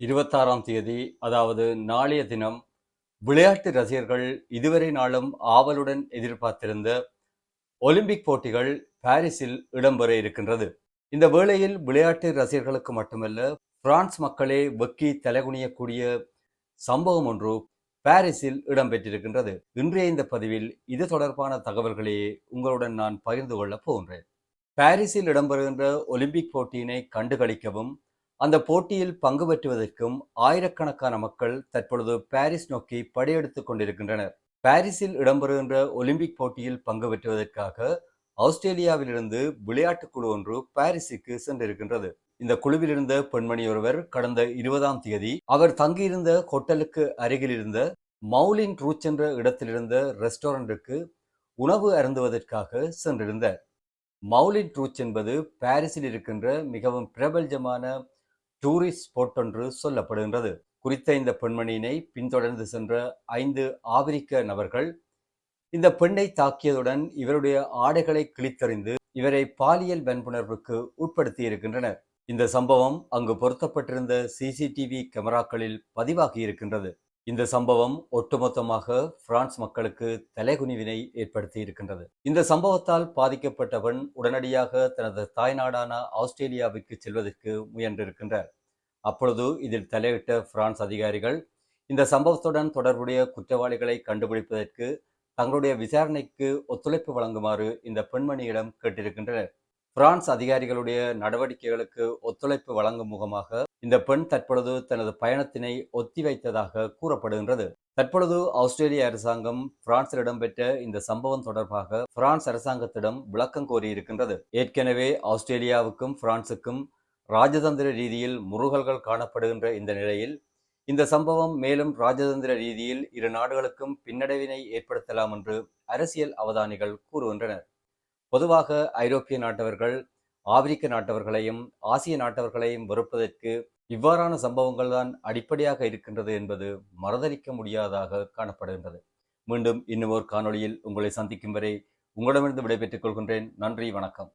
இருபத்தாறாம் தேதி அதாவது நாளைய தினம் விளையாட்டு ரசிகர்கள் இதுவரை நாளும் ஆவலுடன் எதிர்பார்த்திருந்த ஒலிம்பிக் போட்டிகள் பாரிஸில் இடம்பெற இருக்கின்றது. இந்த வேளையில் விளையாட்டு ரசிகர்களுக்கு மட்டுமல்ல பிரான்ஸ் மக்களே வெக்கி தலைகுனியக்கூடிய சம்பவம் ஒன்று பாரிஸில் இடம்பெற்றிருக்கின்றது. இன்றைய இந்த பதிவில் இது தொடர்பான தகவல்களையே உங்களுடன் நான் பகிர்ந்து கொள்ளப் போகின்றேன். பாரிஸில் இடம்பெறுகின்ற ஒலிம்பிக் போட்டியினை கண்டுகளிக்கவும் அந்த போட்டியில் பங்கு பெற்றுவதற்கும் ஆயிரக்கணக்கான மக்கள் தற்பொழுது பாரிஸ் நோக்கி படையெடுத்துக் கொண்டிருக்கின்றனர். பாரிஸில் இடம்பெறுகின்ற ஒலிம்பிக் போட்டியில் பங்கு பெற்றுவதற்காக ஆஸ்திரேலியாவிலிருந்து விளையாட்டுக் குழு ஒன்று பாரிஸுக்கு சென்றிருக்கின்றது. இந்த குழுவில் இருந்த பெண்மணி ஒருவர் கடந்த இருபதாம் தேதி அவர் தங்கியிருந்த ஹோட்டலுக்கு அருகில் இருந்த மவுலின் ரூச் என்ற இடத்திலிருந்த ரெஸ்டாரண்ட்டுக்கு உணவு அருந்துவதற்காக சென்றிருந்தார். மவுலின் ரூச் என்பது பாரிஸில் இருக்கின்ற மிகவும் பிரபல்யமான டூரிஸ்ட் ஸ்பாட் என்று சொல்லப்படுகின்றது. குறித்த இந்த பெண்மணியினை பின்தொடர்ந்து சென்ற ஐந்து ஆப்பிரிக்க நபர்கள் இந்த பெண்ணை தாக்கியதுடன் இவருடைய ஆடைகளை கிழித்தறிந்து இவரை பாலியல் வன்புணர்வுக்கு உட்படுத்தி இருக்கின்றனர் இந்த சம்பவம் அங்கு பொருத்தப்பட்டிருந்த சிசிடிவி கேமராக்களில் பதிவாகி இருக்கின்றது. இந்த சம்பவம் ஒட்டுமொத்தமாக பிரான்ஸ் மக்களுக்கு தலைகுனிவினை ஏற்படுத்தி இருக்கின்றது இந்த சம்பவத்தால் பாதிக்கப்பட்டவன் உடனடியாக தனது தாய்நாடான ஆஸ்திரேலியாவிற்கு செல்வதற்கு முயன்றிருக்கின்றார். அப்பொழுது இதில் தலையிட்ட பிரான்ஸ் அதிகாரிகள் இந்த சம்பவத்துடன் தொடர்புடைய குற்றவாளிகளை கண்டுபிடிப்பதற்கு தங்களுடைய விசாரணைக்கு ஒத்துழைப்பு வழங்குமாறு இந்த பெண்மணியிடம் கேட்டிருக்கின்றனர். பிரான்ஸ் அதிகாரிகளுடைய நடவடிக்கைகளுக்கு ஒத்துழைப்பு வழங்கும் முகமாக இந்த பெண் தற்பொழுது தனது பயணத்தினை ஒத்திவைத்ததாக கூறப்படுகின்றது. தற்பொழுது ஆஸ்திரேலிய அரசாங்கம் பிரான்சில் இடம்பெற்ற இந்த சம்பவம் தொடர்பாக பிரான்ஸ் அரசாங்கத்திடம் விளக்கம் கோரியிருக்கின்றது. ஏற்கனவே ஆஸ்திரேலியாவுக்கும் பிரான்சுக்கும் ராஜதந்திர ரீதியில் முருகல்கள் காணப்படுகின்ற இந்த நிலையில் இந்த சம்பவம் மேலும் ராஜதந்திர ரீதியில் இரு நாடுகளுக்கும் பின்னடைவினை ஏற்படுத்தலாம் என்று அரசியல் அவதானிகள் கூறுகின்றனர். பொதுவாக ஐரோப்பிய நாட்டவர்கள் ஆப்பிரிக்க நாட்டவர்களையும் ஆசிய நாட்டவர்களையும் வெறுப்பதற்கு இவ்வாறான சம்பவங்கள் தான் அடிப்படையாக இருக்கின்றது என்பது மறதளிக்க முடியாதாக காணப்படுகின்றது. மீண்டும் இன்னும் ஒரு காணொளியில் உங்களை சந்திக்கும் வரை உங்களிடமிருந்து விடைபெற்றுக் கொள்கின்றேன். நன்றி வணக்கம்.